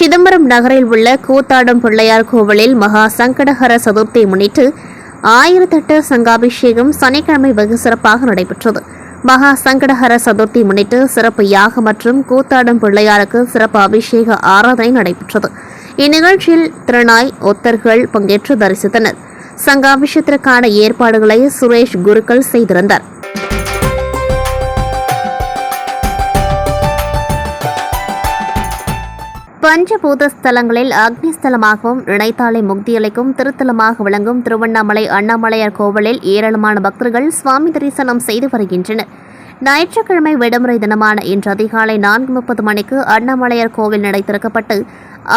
சிதம்பரம் நகரில் உள்ள கூத்தாடம் பிள்ளையார் கோவிலில் மகா சங்கடஹர சதுர்த்தியை முன்னிட்டு ஆயிரத்தெட்டு சங்காபிஷேகம் சனிக்கிழமை வெகு சிறப்பாக நடைபெற்றது. மகா சங்கடஹர சதுர்த்தி முன்னிட்டு சிறப்பு யாகம் மற்றும் கூத்தாடும் பிள்ளையாருக்கு சிறப்பு அபிஷேக ஆராதனை நடைபெற்றது. இந்நிகழ்ச்சியில் திறனாய் ஒத்தர்கள் பங்கேற்று தரிசித்தனர். சங்காபிஷத்திற்கான ஏற்பாடுகளை சுரேஷ் குருக்கள் செய்திருந்தார். பஞ்சபூத ஸ்தலங்களில் அக்னி ஸ்தலமாகவும் நினைத்தாலே முக்தியளிக்கும் திருத்தலமாக விளங்கும் திருவண்ணாமலை அண்ணாமலையார் கோவிலில் ஏராளமான பக்தர்கள் சுவாமி தரிசனம் செய்து வருகின்றனர். ஞாயிற்றுக்கிழமை விடுமுறை தினமான இன்று அதிகாலை நான்கு முப்பது மணிக்கு அண்ணாமலையார் கோவில் நடை திறக்கப்பட்டு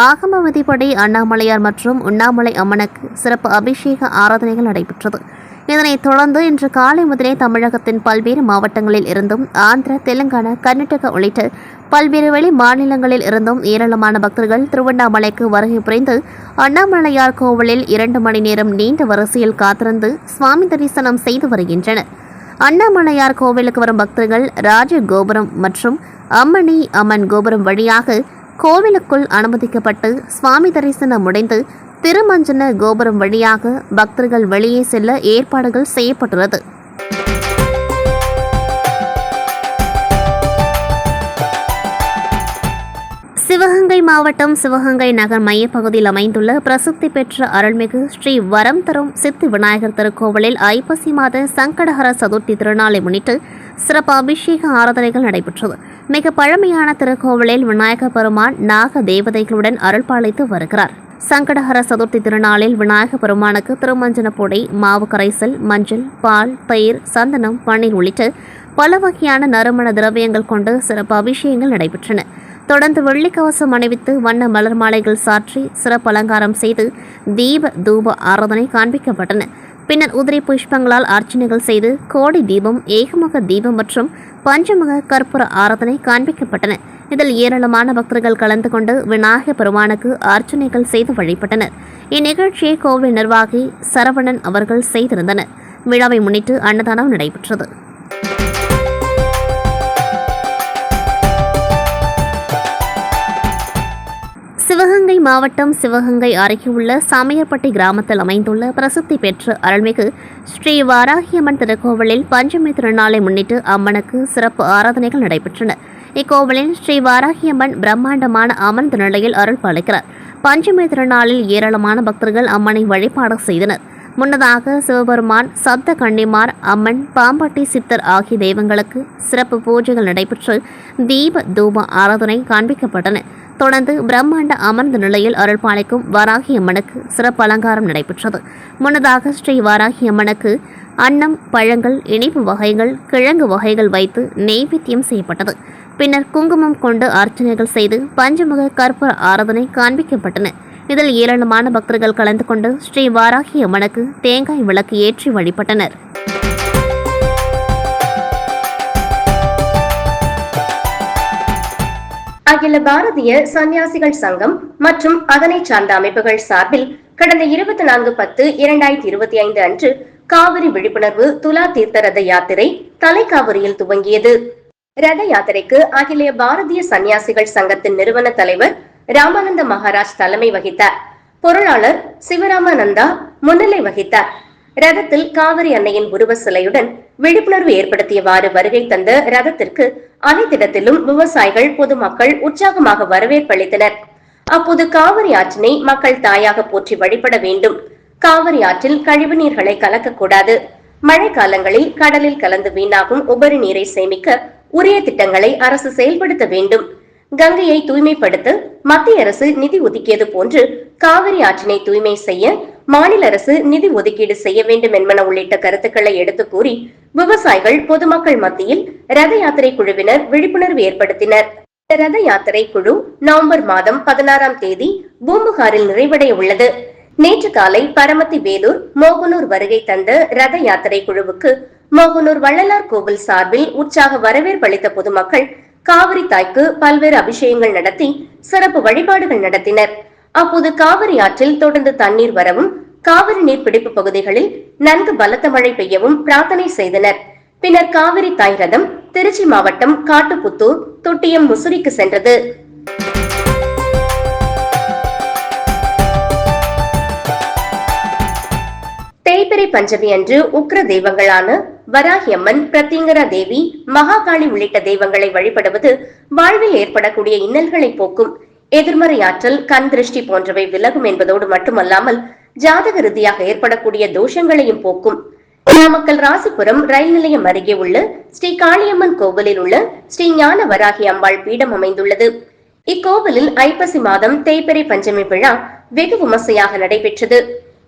ஆகம விதிப்படி அண்ணாமலையார் மற்றும் உண்ணாமலை அம்மனுக்கு சிறப்பு அபிஷேக ஆராதனைகள் நடைபெற்றது. இதனைத் தொடர்ந்து இன்று காலை முதலே தமிழகத்தின் பல்வேறு மாவட்டங்களில் இருந்தும் ஆந்திர தெலுங்கானா கர்நாடகா உள்ளிட்ட பல்வேறு வெளி மாநிலங்களில் இருந்தும் ஏராளமான பக்தர்கள் திருவண்ணாமலைக்கு வருகை புரிந்து அண்ணாமலையார் கோவிலில் இரண்டு மணி நேரம் நீண்ட வரிசையில் காத்திருந்து சுவாமி தரிசனம் செய்து வருகின்றனர். அண்ணாமலையார் கோவிலுக்கு வரும் பக்தர்கள் ராஜ கோபுரம் மற்றும் அம்மணி அம்மன் கோபுரம் வழியாக கோவிலுக்குள் அனுமதிக்கப்பட்டு சுவாமி தரிசனம் முடிந்து திருமஞ்சன கோபுரம் வழியாக பக்தர்கள் வெளியே செல்ல ஏற்பாடுகள் செய்யப்பட்டுள்ளது. சிவகங்கை மாவட்டம் சிவகங்கை நகர் மையப்பகுதியில் அமைந்துள்ள பிரசித்தி பெற்ற அருள்மிகு ஸ்ரீ வரம் தரும் சித்தி விநாயகர் திருக்கோவிலில் ஐப்பசி மாத சங்கடஹர சதுர்த்தி திருநாளை முன்னிட்டு சிறப்பு அபிஷேக ஆராதனைகள் நடைபெற்றது. மிக பழமையான திருக்கோவிலில் விநாயகர் பெருமான் நாக தேவதைகளுடன் அருள்பாலித்து வருகிறார். சங்கடஹர சதுர்த்தி திருநாளில் விநாயக பெருமானுக்கு திருமஞ்சன பொடி மாவு கரைசல் மஞ்சள் பால் தயிர் சந்தனம் பன்னீர் உள்ளிட்ட பல வகையான நறுமண திரவியங்கள் கொண்டு சிறப்பு அபிஷேகங்கள் நடைபெற்றன. தொடர்ந்து வெள்ளிக்கவசம் அணிவித்து வண்ண மலர் மாலைகள் சாற்றி சிறப்பு அலங்காரம் செய்து தீப தூப ஆராதனை காண்பிக்கப்பட்டன. பின்னர் உதிரி புஷ்பங்களால் அர்ச்சனைகள் செய்து கோடி தீபம் ஏகமுக தீபம் மற்றும் பஞ்சமுக கற்பூர ஆராதனை காண்பிக்கப்பட்டன. இதில் ஏராளமான பக்தர்கள் கலந்து கொண்டு விநாயக பெருமானுக்கு அர்ச்சனைகள் செய்து வழிபட்டனர். இந்நிகழ்ச்சியை கோவில் நிர்வாகி சரவணன் அவர்கள் செய்திருந்தனர். விழாவை முன்னிட்டு அன்னதானம் நடைபெற்றது. சிவகங்கை மாவட்டம் சிவகங்கை அருகே உள்ள சமையற்பட்டி கிராமத்தில் அமைந்துள்ள பிரசித்தி பெற்ற அருள்மிகு ஸ்ரீ வாராகியம்மன் திருக்கோவிலில் பஞ்சமி திருநாளை முன்னிட்டு அம்மனுக்கு சிறப்பு ஆராதனைகள் நடைபெற்றன. இக்கோவிலில் ஸ்ரீ வாராகியம்மன் பிரம்மாண்டமான அமர்ந்த நிலையில் அருள் பாலிக்கிறார். பஞ்சமி திருநாளில் ஏராளமான பக்தர்கள் அம்மனை வழிபாடு செய்தனர். முன்னதாக சிவபெருமான் சப்த கன்னிமார் அம்மன் பாம்பட்டி சித்தர் ஆகிய தெய்வங்களுக்கு சிறப்பு பூஜைகள் நடைபெற்று தீப தூப ஆராதனை காண்பிக்கப்பட்டன. தொடர்ந்து பிரம்மாண்ட அமர்ந்த நிலையில் அருள்பாளைக்கும் வாராகி அம்மனுக்கு சிறப்பு அலங்காரம் நடைபெற்றது. முன்னதாக ஸ்ரீ வாராகி அம்மனுக்கு அன்னம் பழங்கள் இனிப்பு வகைகள் கிழங்கு வகைகள் வைத்து நெய்வேத்தியம் செய்யப்பட்டது. பின்னர் குங்குமம் கொண்டு அர்ச்சனைகள் செய்து பஞ்சமுக கற்பூர ஆராதனை காண்பிக்கப்பட்டன. இதில் ஏராளமான பக்தர்கள் கலந்து கொண்டு ஸ்ரீ வாராகி அம்மனுக்கு தேங்காய் விளக்கு ஏற்றி வழிபட்டனர். அகில பாரதிய சன்னியாசிகள் சங்கம் மற்றும் அதனை சார்ந்த அமைப்புகள் சார்பில் கடந்த இருபத்தி நான்கு பத்து இரண்டாயிரத்தி இருபத்தி ஐந்து அன்று காவிரி விழிப்புணர்வு துலா தீர்த்த ரத யாத்திரை தலைக்காவிரியில் துவங்கியது. ரத யாத்திரைக்கு அகில பாரதிய சன்னியாசிகள் சங்கத்தின் நிறுவன தலைவர் ராமானந்த மகாராஜ் தலைமை வகித்தார் பொருளாளர் சிவராமானந்தா முன்னிலை வகித்தார் ரதத்தில் காவிரி அன்னையின் உருவ சிலையுடன் விழிப்புணர்வு ஏற்படுத்தியவாறு வருகை தந்த ரதத்திற்கு அனைத்திடத்திலும் விவசாயிகள் பொதுமக்கள் உற்சாகமாக வரவேற்பளித்தனர் அப்போது காவிரி ஆற்றினை மக்கள் தாயாக போற்றி வழிபட வேண்டும். காவிரி ஆற்றில் கழிவு நீர்களை கலக்கக்கூடாது. மழை காலங்களில் கடலில் கலந்து வீணாகும் உபரி நீரை சேமிக்க உரிய திட்டங்களை அரசு செயல்படுத்த வேண்டும். கங்கையை தூய்மைப்படுத்த மத்திய அரசு நிதி ஒதுக்கியது போன்று காவிரி ஆற்றினை தூய்மை செய்ய மாநில அரசு நிதி ஒதுக்கீடு செய்ய வேண்டும் என்பன உள்ளிட்ட கருத்துக்களை எடுத்து கூறி விவசாயிகள் பொதுமக்கள் மத்தியில் ரத யாத்திரை குழுவினர் விழிப்புணர்வு ஏற்படுத்தினர். இந்த ரத யாத்திரை குழு நவம்பர் மாதம் பதினாறாம் தேதி பூம்புகாரில் நிறைவடைய உள்ளது. நேற்று காலை பரமத்தி வேலூர் மோகனூர் வருகை தந்த ரத யாத்திரை குழுவுக்கு மோகனூர் வள்ளலார் கோவில் சார்பில் உற்சாக வரவேற்பு அளித்த பொதுமக்கள் காவிரி தாய்க்கு பல்வேறு அபிஷேகங்கள் நடத்தி சிறப்பு வழிபாடுகள் நடத்தினர். அப்போது காவிரி ஆற்றில் தொடர்ந்து தண்ணீர் வரவும் காவிரி நீர் பிடிப்பு பகுதிகளில் நன்கு பலத்த மழை பெய்யவும் பிரார்த்தனை செய்தனர். பின்னர் காவிரி தாய் ரதம் திருச்சி மாவட்டம் காட்டுப்புத்தூர் தொட்டியம் முசிறிக்கு சென்றது. பஞ்சமி அன்று உக்ர தெய்வங்களான வராகியம்மன் பிரத்யங்கரா தேவி மகாகாளி உள்ளிட்ட தெய்வங்களை வழிபடுவது வாழ்வில் ஏற்படக்கூடிய இன்னல்களை போக்கும். எதிர்மறை ஆற்றல் கண் திருஷ்டி போன்றவை விலகும் என்பதோடு மட்டுமல்லாமல் ஜாதக ரீதியாக ஏற்படக்கூடிய தோஷங்களையும் போக்கும். நாமக்கல் ராசிபுரம் ரயில் நிலையம் அருகே உள்ள ஸ்ரீ காளியம்மன் கோவிலில் உள்ள ஸ்ரீ ஞான வராகி அம்பாள் பீடம் அமைந்துள்ளது. இக்கோவிலில் ஐப்பசி மாதம் தேய்பிரை பஞ்சமி விழா வெகு விமர்சையாக நடைபெற்றது.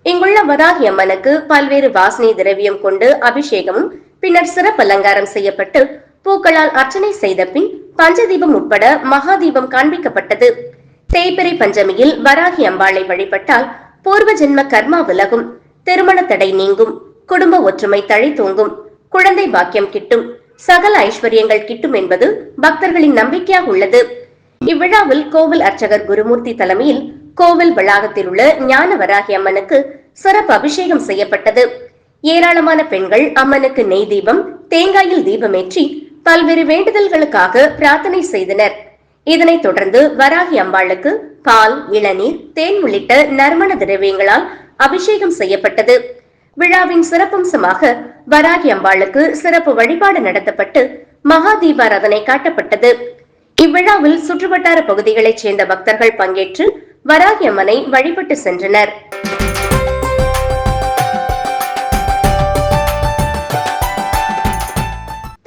இங்குள்ள வராகி அம்மனுக்கு பல்வேறு வாசனை திரவியம் கொண்டு அபிஷேகமும் பின்னர் சிறப்பு அலங்காரம் செய்யப்பட்டு பூக்களால் அர்ச்சனை செய்த பின் பஞ்சதீபம் உட்பட மகாதீபம் காண்பிக்கப்பட்டது. தேய்பிரை பஞ்சமியில் வராகி அம்பாளை வழிபட்டால் பூர்வ ஜென்ம கர்மா விலகும் திருமண தடை நீங்கும் குடும்ப ஒற்றுமை தழை தூங்கும் குழந்தை பாக்கியம் கிட்டும் சகல ஐஸ்வர்யங்கள் கிட்டும் என்பது பக்தர்களின் நம்பிக்கையாக உள்ளது. இவ்விழாவில் கோவில் அர்ச்சகர் குருமூர்த்தி தலைமையில் கோவில் வளாகத்தில் உள்ள ஞான வராகி அம்மனுக்கு சிறப்பு அபிஷேகம் செய்யப்பட்டது. ஏராளமான பெண்கள் அம்மனுக்கு நெய் தீபம் தேங்காயில் தீபமேற்றி பல்வேறு வேண்டுதல்களுக்காக பிரார்த்தனை செய்தனர். இதனைத் தொடர்ந்து வராகி அம்பாளுக்கு பால் இளநீர் தேன் உள்ளிட்ட நறுமண திரவியங்களால் அபிஷேகம் செய்யப்பட்டது. விழாவின் சிறப்பம்சமாக வராகி அம்பாளுக்கு சிறப்பு வழிபாடு நடத்தப்பட்டு மகா தீபாராதனை காட்டப்பட்டது. இவ்விழாவில் சுற்றுவட்டார பகுதிகளைச் சேர்ந்த பக்தர்கள் பங்கேற்று வராகியம்மனை வழிபட்டு சென்றனர்.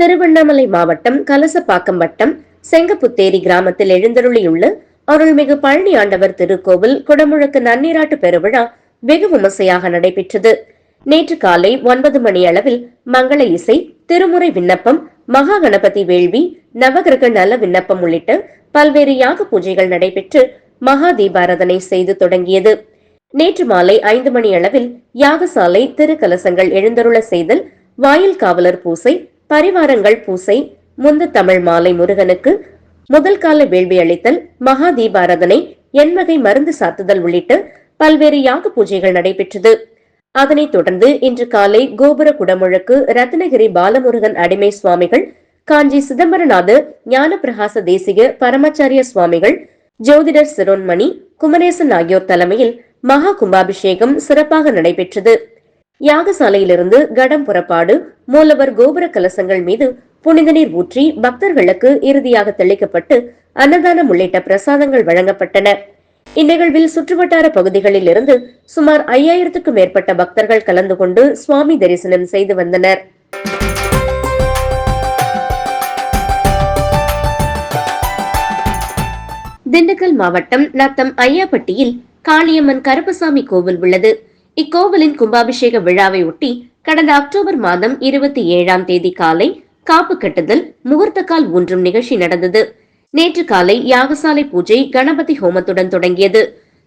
திருவண்ணாமலை மாவட்டம் கலசப்பாக்கம் வட்டம் செங்கப்புத்தேரி கிராமத்தில் எழுந்தருளியுள்ள அருள்மிகு பழனி ஆண்டவர் திருக்கோவில் குடமுழுக்கு நன்னீராட்டு பெருவிழா வெகு விமர்சையாக நடைபெற்றது. நேற்று காலை ஒன்பது மணி அளவில் மங்கள இசை திருமுறை விண்ணப்பம் மகா கணபதி வேள்வி நவகிரக நல விண்ணப்பம் உள்ளிட்ட பல்வேறு யாக பூஜைகள் நடைபெற்று மகா தீபாராதனை செய்து தொடங்கியது. நேற்று மாலை ஐந்து மணி அளவில் யாகசாலை திருக்கலசங்கள் எழுந்தருள செய்தல் வாயில் காவலர் பூசை பரிவாரங்கள் பூசை முந்த தமிழ் மாலை முருகனுக்கு முதல் கால வேள்வி அளித்தல் மகா தீபாராதனை எண்வகை மருந்து சாத்துதல் உள்ளிட்ட பல்வேறு யாக பூஜைகள் நடைபெற்றது. அதனைத் தொடர்ந்து இன்று காலை கோபுர குடமுழுக்கு ரத்னகிரி பாலமுருகன் அடிமை சுவாமிகள் காஞ்சி சிதம்பரநாதர் ஞானப்பிரகாச தேசிக பரமாச்சாரிய சுவாமிகள் ஜோதிடர் சிரோன்மணி குமரேசன் ஆகியோர் தலைமையில் மகா கும்பாபிஷேகம் சிறப்பாக நடைபெற்றது. யாகசாலையிலிருந்து கடம் புறப்பாடு மூலவர் கோபுர கலசங்கள் மீது புனித நீர் ஊற்றி பக்தர்களுக்கு இறுதியாக தெளிக்கப்பட்டு அன்னதானம் உள்ளிட்ட பிரசாதங்கள் வழங்கப்பட்டன. இந்நிகழ்வில் சுற்றுவட்டார பகுதிகளில் இருந்து சுமார் ஐயாயிரத்துக்கும் மேற்பட்ட பக்தர்கள் கலந்து கொண்டு சுவாமி தரிசனம் செய்து வந்தனர். திண்டுக்கல் மாவட்டம் நத்தம் ஐயாப்பட்டியில் காளியம்மன் கருப்பசாமி கோவில் உள்ளது. இக்கோவிலின் கும்பாபிஷேக விழாவை ஒட்டி கடந்த அக்டோபர் மாதம் இருபத்தி ஏழாம் தேதி காலை காப்பு கட்டுதல் முகூர்த்தக்கால் ஊன்றும் நிகழ்ச்சி நடந்தது. நேற்று காலை யாகசாலை பூஜை கணபதி ஹோமத்துடன் தொடங்கியது.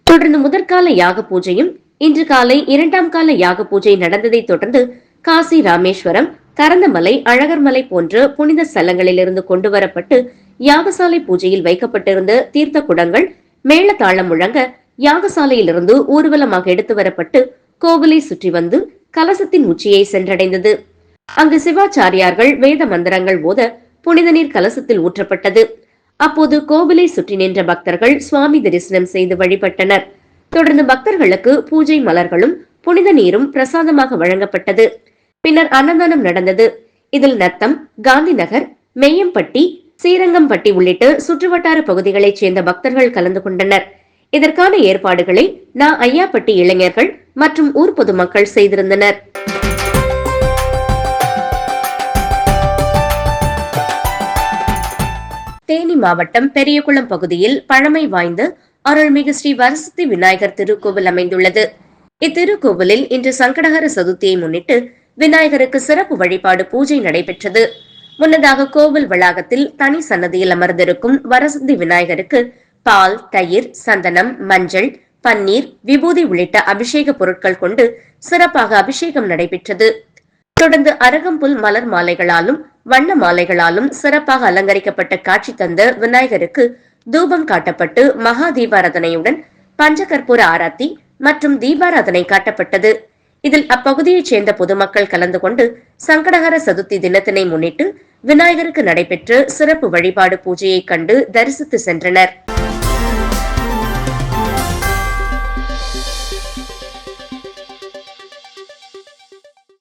தொடர்ந்து முதற்கால யாக பூஜையும் இன்று காலை இரண்டாம் கால யாக பூஜை நடந்ததை தொடர்ந்து காசி ராமேஸ்வரம் கரந்தமலை அழகர்மலை போன்ற புனித ஸ்தலங்களிலிருந்து கொண்டுவரப்பட்டு யாகசாலை பூஜையில் வைக்கப்பட்டிருந்த தீர்த்த குடங்கள் மேளதாளம் முழங்க யாகசாலையிலிருந்து ஊர்வலமாக எடுத்து வரப்பட்டு கோவிலை சுற்றி வந்து கலசத்தின் உச்சியை சென்றடைந்தது. அங்கு சிவாச்சாரியார்கள் வேத மந்திரங்கள் போத புனித நீர் கலசத்தில் ஊற்றப்பட்டது. அப்போது கோவிலை சுற்றி நின்ற பக்தர்கள் சுவாமி தரிசனம் செய்து வழிபட்டனர். தொடர்ந்து பக்தர்களுக்கு பூஜை மலர்களும் புனித நீரும் பிரசாதமாக வழங்கப்பட்டது. பின்னர் அன்னதானம் நடந்தது. இதில் நத்தம் காந்தி நகர் மெய்யம்பட்டி ஸ்ரீரங்கம்பட்டி உள்ளிட்ட சுற்றுவட்டார பகுதிகளைச் சேர்ந்த பக்தர்கள் கலந்து கொண்டனர். இதற்கான ஏற்பாடுகளை நா. ஐயாப்பட்டி இளைஞர்கள் மற்றும் ஊர் பொதுமக்கள் செய்திருந்தனர். தேனி மாவட்டம் பெரியகுளம் பகுதியில் பழமை வாய்ந்த அருள்மிகு ஸ்ரீ வரசக்தி விநாயகர் திருக்கோவில் அமைந்துள்ளது. இத்திருக்கோவிலில் இன்று சங்கடகர சதுர்த்தியை முன்னிட்டு விநாயகருக்கு சிறப்பு வழிபாடு பூஜை நடைபெற்றது. முன்னதாக கோவில் வளாகத்தில் தனி சன்னதியில் அமர்ந்திருக்கும் வரசந்தி விநாயகருக்கு பால் தயிர் சந்தனம் மஞ்சள் பன்னீர் விபூதி உள்ளிட்ட அபிஷேக பொருட்கள் கொண்டு சிறப்பாக அபிஷேகம் நடைபெற்றது. தொடர்ந்து அரகம்புல் மலர் மாலைகளாலும் வண்ண மாலைகளாலும் சிறப்பாக அலங்கரிக்கப்பட்ட காட்சி தந்த விநாயகருக்கு தூபம் காட்டப்பட்டு மகா தீபாராதனையுடன் பஞ்சகற்பூர ஆராத்தி மற்றும் தீபாராதனை காட்டப்பட்டது. இதில் அப்பகுதியைச் சேர்ந்த பொதுமக்கள் கலந்து கொண்டு சங்கடகர சதுர்த்தி தினத்தினை முன்னிட்டு விநாயகருக்கு நடைபெற்ற சிறப்பு வழிபாடு பூஜையை கண்டு தரிசித்து சென்றனர்.